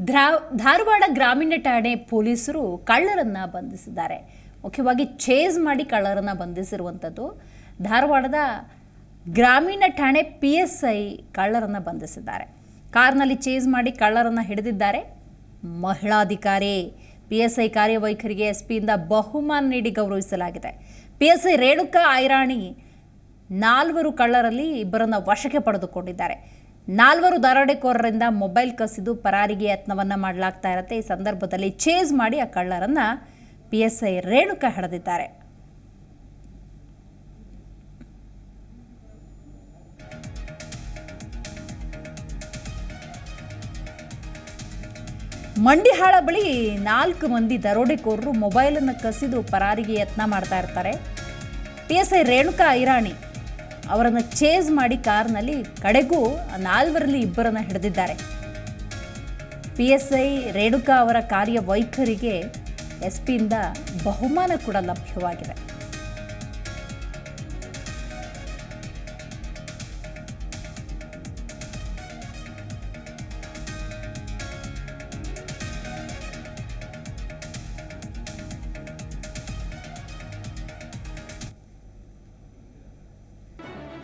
ಧ್ರಾ ಧಾರವಾಡ ಗ್ರಾಮೀಣ ಠಾಣೆ ಪೊಲೀಸರು ಕಳ್ಳರನ್ನ ಬಂಧಿಸಿದ್ದಾರೆ. ಮುಖ್ಯವಾಗಿ ಚೇಸ್ ಮಾಡಿ ಕಳ್ಳರನ್ನ ಬಂಧಿಸಿರುವಂಥದ್ದು. ಧಾರವಾಡದ ಗ್ರಾಮೀಣ ಠಾಣೆ ಪಿ ಎಸ್ ಐ ಕಳ್ಳರನ್ನ ಬಂಧಿಸಿದ್ದಾರೆ. ಕಾರ್ನಲ್ಲಿ ಚೇಸ್ ಮಾಡಿ ಕಳ್ಳರನ್ನ ಹಿಡಿದಿದ್ದಾರೆ. ಮಹಿಳಾಧಿಕಾರಿ, ಪಿ ಎಸ್ ಐ ಕಾರ್ಯವೈಖರಿಗೆ ಎಸ್ ಪಿಯಿಂದ ಬಹುಮಾನ ನೀಡಿ ಗೌರವಿಸಲಾಗಿದೆ. P S I Renuka Airani ನಾಲ್ವರು ಕಳ್ಳರಲ್ಲಿ ಇಬ್ಬರನ್ನ ವಶಕ್ಕೆ ಪಡೆದುಕೊಂಡಿದ್ದಾರೆ. ನಾಲ್ವರು ದರೋಡೆಕೋರರಿಂದ ಮೊಬೈಲ್ ಕಸಿದು ಪರಾರಿಗೆ ಯತ್ನವನ್ನು ಮಾಡಲಾಗ್ತಾ ಇರುತ್ತೆ. ಈ ಸಂದರ್ಭದಲ್ಲಿ ಚೇಸ್ ಮಾಡಿ ಆ ಕಳ್ಳರನ್ನ ಪಿ ಎಸ್ ಐ ರೇಣುಕಾ ಹಿಡಿದಿದ್ದಾರೆ. ಮಂಡಿಹಾಳ ಬಳಿ ನಾಲ್ಕು ಮಂದಿ ದರೋಡೆಕೋರರು ಮೊಬೈಲನ್ನು ಕಸಿದು ಪರಾರಿಗೆ ಯತ್ನ ಮಾಡ್ತಾ ಇರ್ತಾರೆ. P S I Renuka Airani ಅವರನ್ನು ಚೇಸ್ ಮಾಡಿ ಕಾರ್ನಲ್ಲಿ ಕಡೆಗೂ ನಾಲ್ವರಲ್ಲಿ ಇಬ್ಬರನ್ನ ಹಿಡಿದಿದ್ದಾರೆ. ಪಿ ಎಸ್ ಐ ರೇಣುಕಾ ಅವರ ಕಾರ್ಯ ವೈಖರಿಗೆ ಎಸ್ ಪಿಯಿಂದ ಬಹುಮಾನ ಕೂಡ ಲಭ್ಯವಾಗಿದೆ.